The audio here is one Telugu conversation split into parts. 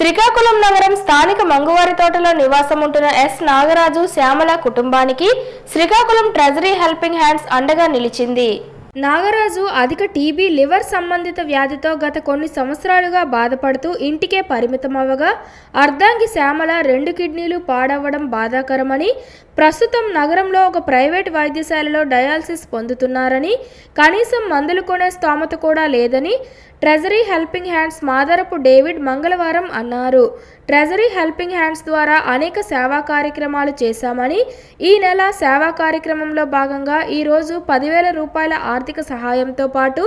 శ్రీకాకుళం నగరం స్థానిక మంగువారి తోటలో నివాసం ఉంటున్న ఎస్ నాగరాజు శ్యామల కుటుంబానికి శ్రీకాకుళం ట్రెజరీ హెల్పింగ్ హ్యాండ్స్ అండగా నిలిచింది. నాగరాజు అధిక టీబీ లివర్ సంబంధిత వ్యాధితో గత కొన్ని సంవత్సరాలుగా బాధపడుతూ ఇంటికే పరిమితమవ్వగా అర్ధాంగి శ్యామల రెండు కిడ్నీలు పాడవ్వడం బాధాకరమని ప్రస్తుతం నగరంలో ఒక ప్రైవేట్ వైద్యశాలలో డయాలసిస్ పొందుతున్నారని కనీసం మందులు కొనే స్తోమత కూడా లేదని treasury helping hands Madarapu David మంగళవారం అన్నారు. ట్రెజరీ హెల్పింగ్ హ్యాండ్స్ ద్వారా అనేక సేవా కార్యక్రమాలు చేశామని ఈ నెల సేవా కార్యక్రమంలో భాగంగా ఈరోజు పదివేల రూపాయల ఆర్థిక సహాయంతో పాటు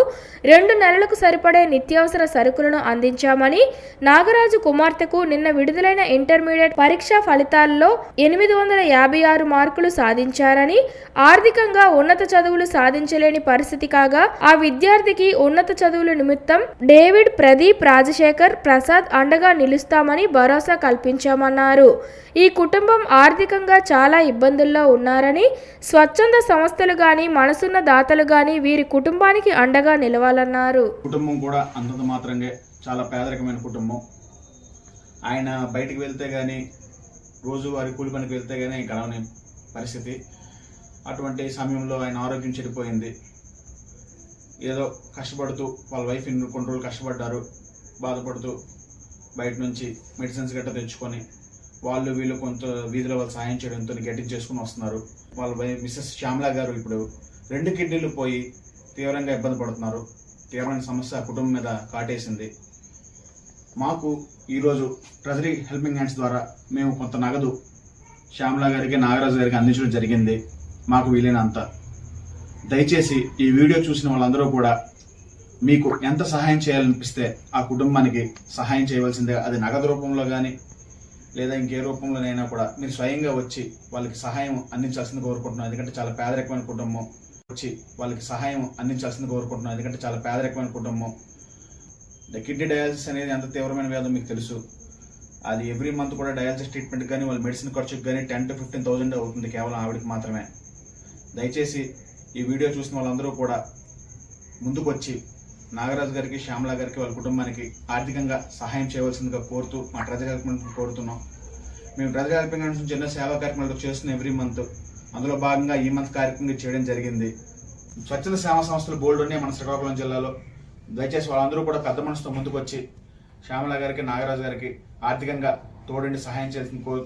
రెండు నెలలకు సరిపడే నిత్యావసర సరుకులను అందించామని నాగరాజు కుమార్తెకు నిన్న విడుదలైన ఇంటర్మీడియట్ పరీక్ష ఫలితాల్లో ఎనిమిది వందల యాభై ఆరు మార్కులు సాధించారని ఆర్థికంగా ఉన్నత చదువులు సాధించలేని పరిస్థితి కాగా ఆ విద్యార్థికి ఉన్నత చదువుల నిమిత్తం డేవిడ్ ప్రదీప్ రాజశేఖర్ ప్రసాద్ అండగా నిలుస్తామని భరోసా కల్పించామన్నారు. ఈ కుటుంబం ఆర్థికంగా చాలా ఇబ్బందుల్లో ఉన్నారని స్వచ్ఛంద సంస్థలు గాని మనసున్న దాతలు గాని వీరి కుటుంబానికి అండగా నిలవాలన్నారు. కుటుంబం కూడా అంతంత మాత్రంగా చాలా పేదరికమైన కుటుంబం. ఆయన బయటికి వెళ్తే కానీ రోజువారి కూలి పనికి వెళ్తే కానీ గడవని పరిస్థితి. అటువంటి సమయంలో ఆయన ఆరోగ్యం చెడిపోయింది. ఏదో కష్టపడుతూ వాళ్ళ వైఫ్ ఇన్ని కొన్ని రోజులు కష్టపడ్డారు. బాధపడుతూ బయట నుంచి మెడిసిన్స్ గట్రా తెచ్చుకొని వాళ్ళు వీళ్ళు కొంత వీధిలో వాళ్ళు సాయం చేయడంతో గట్టి చేసుకుని వస్తున్నారు. వాళ్ళ మిస్సెస్ శ్యామల గారు ఇప్పుడు రెండు కిడ్నీలు పోయి తీవ్రంగా ఇబ్బంది పడుతున్నారు. తీవ్రమైన సమస్య కుటుంబం మీద కాటేసింది. మాకు ఈరోజు ట్రెజరీ హెల్పింగ్ హ్యాండ్స్ ద్వారా మేము కొంత నగదు శ్యామల గారికి నాగరాజు గారికి అందించడం జరిగింది. మాకు వీలైనంత. దయచేసి ఈ వీడియో చూసిన వాళ్ళందరూ కూడా మీకు ఎంత సహాయం చేయాలనిపిస్తే ఆ కుటుంబానికి సహాయం చేయవలసిందే. అది నగదు రూపంలో కానీ లేదా ఇంకే రూపంలోనైనా కూడా మీరు స్వయంగా వచ్చి వాళ్ళకి సహాయం అందించాల్సింది కోరుకుంటున్నాం. ఎందుకంటే చాలా పేదరికమైన కుటుంబం వచ్చి వాళ్ళకి సహాయం అందించాల్సింది కోరుకుంటున్నాం. ఎందుకంటే చాలా పేదరికమైన కుటుంబం. కిడ్నీ డయాలసిస్ అనేది ఎంత తీవ్రమైన వ్యాధో మీకు తెలుసు. అది ఎవ్రీ మంత్ కూడా డయాలసిస్ ట్రీట్మెంట్ కానీ వాళ్ళ మెడిసిన్ ఖర్చుకి కానీ టెన్ టు ఫిఫ్టీన్ థౌసండ్ అవుతుంది కేవలం ఆవిడకి మాత్రమే. దయచేసి ఈ వీడియో చూసిన వాళ్ళందరూ కూడా ముందుకొచ్చి నాగరాజు గారికి శ్యామలా గారికి వాళ్ళ కుటుంబానికి ఆర్థికంగా సహాయం చేయవలసిందిగా కోరుతూ మా ట్రెజర్ హెల్ప్మెంట్ కోరుతున్నాం. మేము ట్రెజర్ హెల్పింగ్ నుంచి చిన్న సేవా కార్యక్రమాలు చేస్తున్నాం ఎవ్రీ మంత్. అందులో భాగంగా ఈ మంత్ కార్యక్రమం చేయడం జరిగింది. స్వచ్ఛత సేవా సంస్థలు బోల్డ్ ఉన్నాయి మన శ్రీకాకుళం జిల్లాలో. దయచేసి వాళ్ళందరూ కూడా పెద్ద మనసుతో ముందుకు వచ్చి శ్యామలా గారికి నాగరాజు గారికి ఆర్థికంగా తోడండి సహాయం చేయాల్సింది కోరు